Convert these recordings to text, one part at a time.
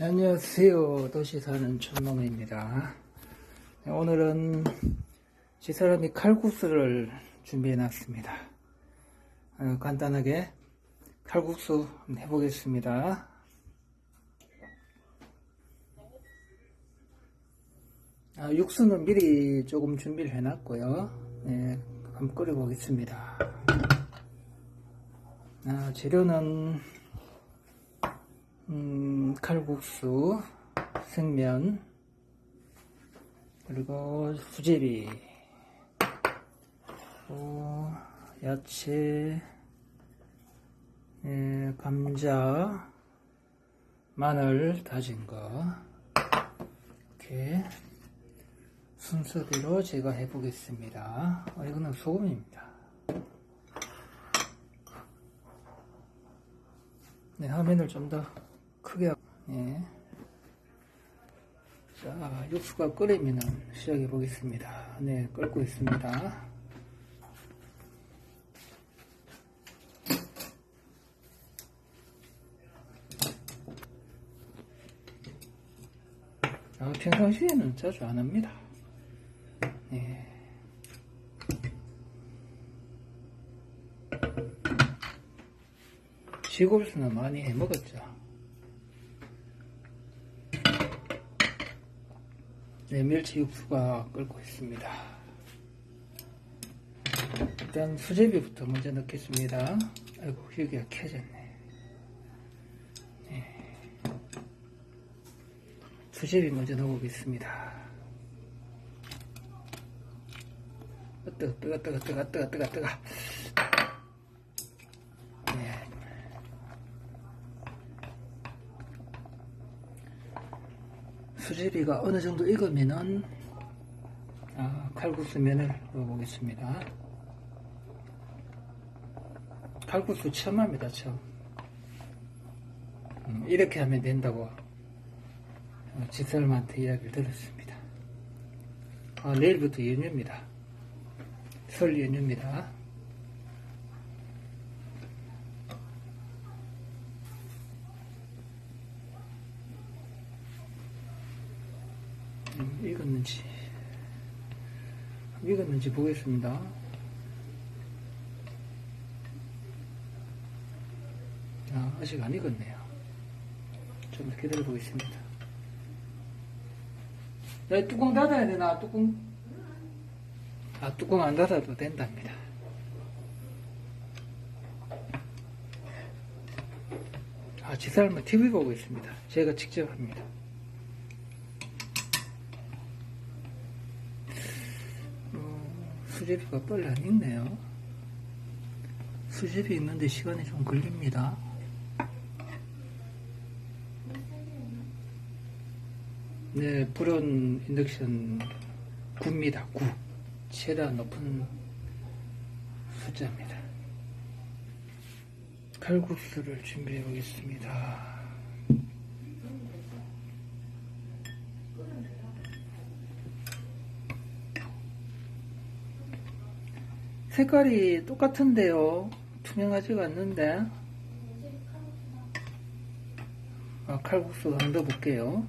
안녕하세요. 도시 사는 촌놈입니다. 네, 오늘은 집사람이 칼국수를 준비해 놨습니다. 어, 간단하게 칼국수 해보겠습니다. 아, 육수는 미리 조금 준비를 해놨고요. 네, 한번 끓여보겠습니다. 아, 재료는 음, 칼국수, 생면, 그리고 수제비, 또 야채, 예, 감자, 마늘 다진 거 이렇게 순서대로 제가 해보겠습니다. 어, 이거는 소금입니다. 네, 화면을 좀 더 크게 하- 예. 자, 육수가 끓이면 시작해 보겠습니다. 네, 끓고 있습니다. 아, 평상시에는 자주 안 합니다. 네. 시골에서는 많이 해 먹었죠. 네, 멸치 육수가 끓고 있습니다. 일단 수제비부터 먼저 넣겠습니다. 아이고, 여기가 켜졌네. 네. 수제비 먼저 넣어보겠습니다. 어, 뜨거, 뜨거, 뜨거, 뜨거, 뜨거, 뜨거, 뜨거. 네. 수제비가 어느 정도 익으면은 아, 칼국수 면을 넣어보겠습니다. 칼국수 처음 합니다, 처음. 음, 이렇게 하면 된다고 어, 집사람한테 이야기를 들었습니다. 아, 내일부터 연휴입니다. 설 연휴입니다. 음, 익었는지 익었는지 보겠습니다. 아, 아직 안 익었네요. 좀 더 기다려 보겠습니다. 야, 뚜껑 닫아야 되나? 뚜껑? 아, 뚜껑 안 닫아도 된답니다. 아, 집사람은 TV 보고 있습니다. 제가 직접 합니다. 어, 수제비가 빨리 안 익네요. 수제비 익는데 시간이 좀 걸립니다. 네, 불온 인덕션 9입니다. 9. 최다 높은 숫자입니다. 칼국수를 준비해 보겠습니다. 색깔이 똑같은데요. 투명하지가 않는데. 아, 칼국수 한번 넣어볼게요.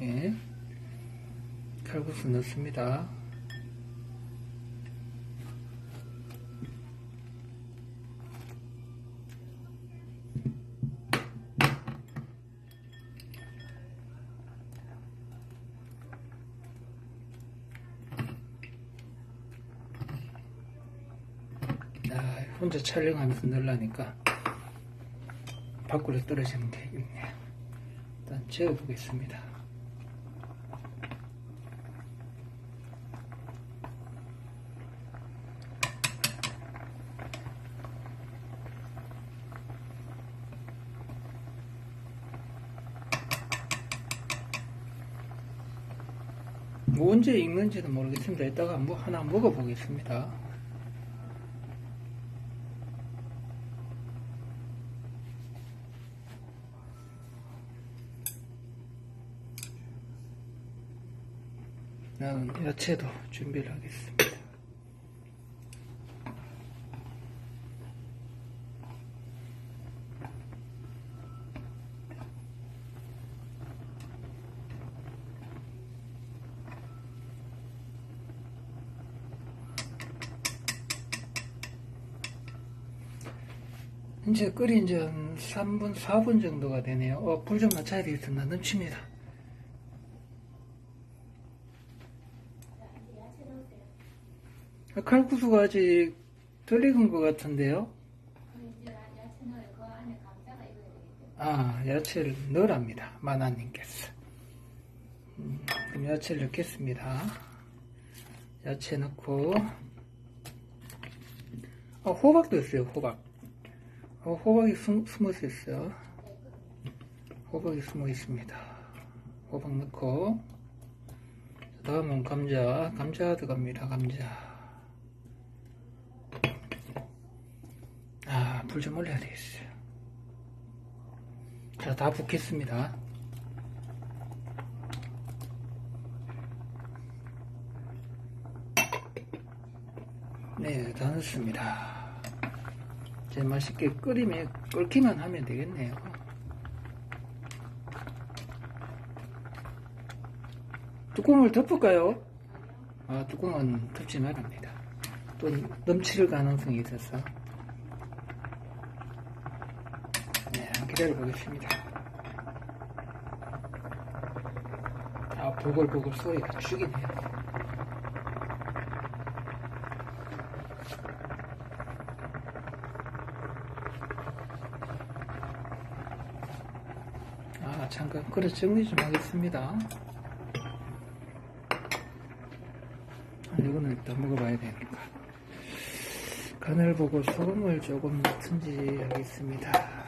예. 칼국수 넣습니다. 아, 혼자 촬영하면서 넣으려니까 밖으로 떨어지는 게 있네요. 일단 재워보겠습니다. 뭐 언제 익는지는 모르겠습니다. 이따가 뭐 하나 먹어보겠습니다. 그냥 야채도 준비를 하겠습니다. 이제 끓인 지 3분, 4분 정도가 되네요. 어, 불 좀 맞춰야 되겠습니다. 넘칩니다. 칼국수가 아직 덜 익은 것 같은데요? 아, 야채를 넣으랍니다. 마나님께서. 음, 그럼 야채를 넣겠습니다. 야채 넣고, 아, 호박도 있어요, 호박. 어, 호박이 숨, 숨어 있어요. 호박이 숨어 있습니다. 호박 넣고, 다음은 감자, 감자 들어갑니다, 감자. 아, 불 좀 올려야 되겠어요. 자, 다 붓겠습니다. 네, 다 넣습니다. 이제 맛있게 끓이면, 끓기만 하면 되겠네요. 뚜껑을 덮을까요? 아, 뚜껑은 덮지 말랍니다. 또 넘칠 가능성이 있어서. 네, 기다려 보겠습니다. 아, 보글보글 소리가 죽이네요. 아, 잠깐 그릇 정리 좀 하겠습니다. 아, 이거는 일단 먹어봐야 되니까. 간을 보고 소금을 조금 넣든지 하겠습니다.